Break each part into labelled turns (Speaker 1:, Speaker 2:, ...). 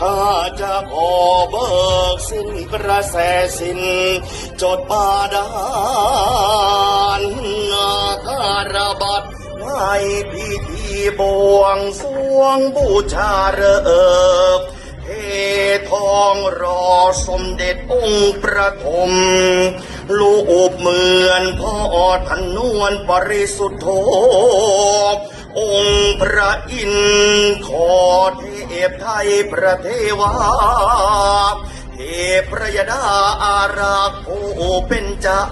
Speaker 1: ข้าจะขอเบิกสิ้นกระแสสิ้นจดบาดาลนาคารบัตให้พิธีบวงสรวงบูชาเริกเททองรอสมเด็จองค์ประถมลูกเหมือนพ่อท่านนวลปริสุทธโธองค์พระอินทร์ขอเท เทพไทยพระเทวาเทพระยดาอารักษ์ผู้เป็นเจ้า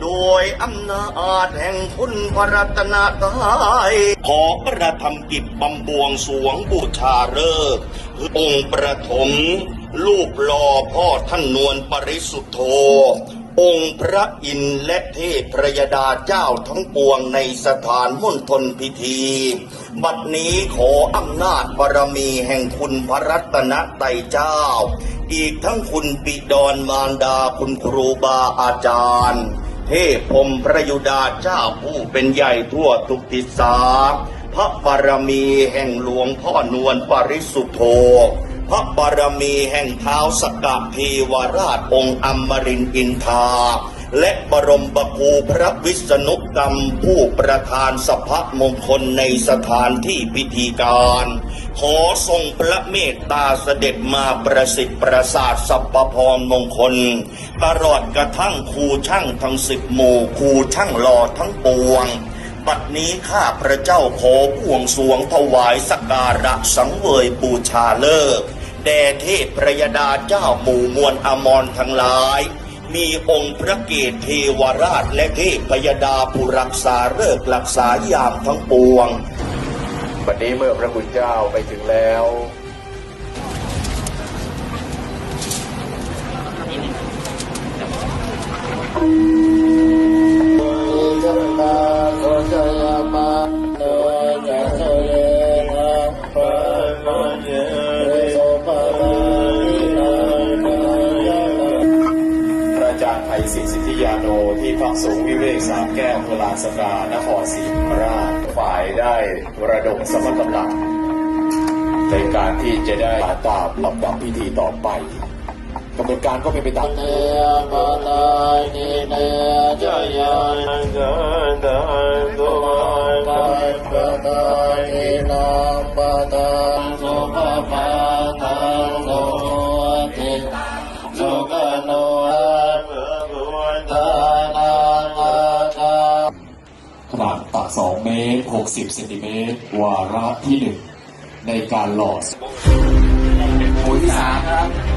Speaker 1: โดยอำนาจแห่งคุณพระรัตนตรัยขอกระทำกิจบำบวงสวงบูชาเลิกษ์องค์ประถม ลูกหล่อพ่อท่านนวลปริสุทธโธ องค์พระอินทร์และเทพพระยดาเจ้าทั้งปวงในสถานมณฑลพิธี บัดนี้ขออำนาจบารมีแห่งคุณพระรัตนตรัยเจ้า อีกทั้งคุณปิดอนมารดาคุณครูบาอาจารย์ เทพพรมพระยุดาเจ้าผู้เป็นใหญ่ทั่วทุกทิศาพระบารมีแห่งหลวงพ่อนวลปริสุทธโธ พระบารมีแห่งเท้าสกกะเทวราชองค์อมรินอินทา และบรมบภูพระวิษณุกรรมผู้ประธานสภมงคลในสถานที่พิธีการ ขอทรงพระเมตตาเสด็จมาประสิทธิ์ประสาทสัพพพรมงคล ตลอดกระทั่งครูช่างทั้งสิบหมู่ครูช่างหล่อทั้งปวง บัดนี้ข้าพระเจ้าขอบวงสรวงถวายสกการะสังเวยบูชาเลิกษ์แด่เทพพระยดาเจ้าหมู่มวลอมรทั้งหลาย มีองค์พระเกศเทวราชและเทพพยดาผู้รักษาเลิกษ์รักษายามทั้งปวง
Speaker 2: วันนี้เมื่อพระคุณเจ้าไปถึงแล้วพะสงวิเวกสามแก้วเวลาสกานครศรีธรรมราชฝ่ายได้ระดมสมรรถลัในการที่จะได้ตามลำดับพิธีต่อไปกำหนการก็เป็นไปตามเนื้อปลายนีเนื้อจายานเด
Speaker 3: ิ
Speaker 2: นเดินตัวไปปลายนาลำปตาสุภา
Speaker 4: ขนาดตั
Speaker 2: ก2เมตร 60เซนติเมตร วาระที่หนึ่งในการหล่อหมู่ที่สามครับ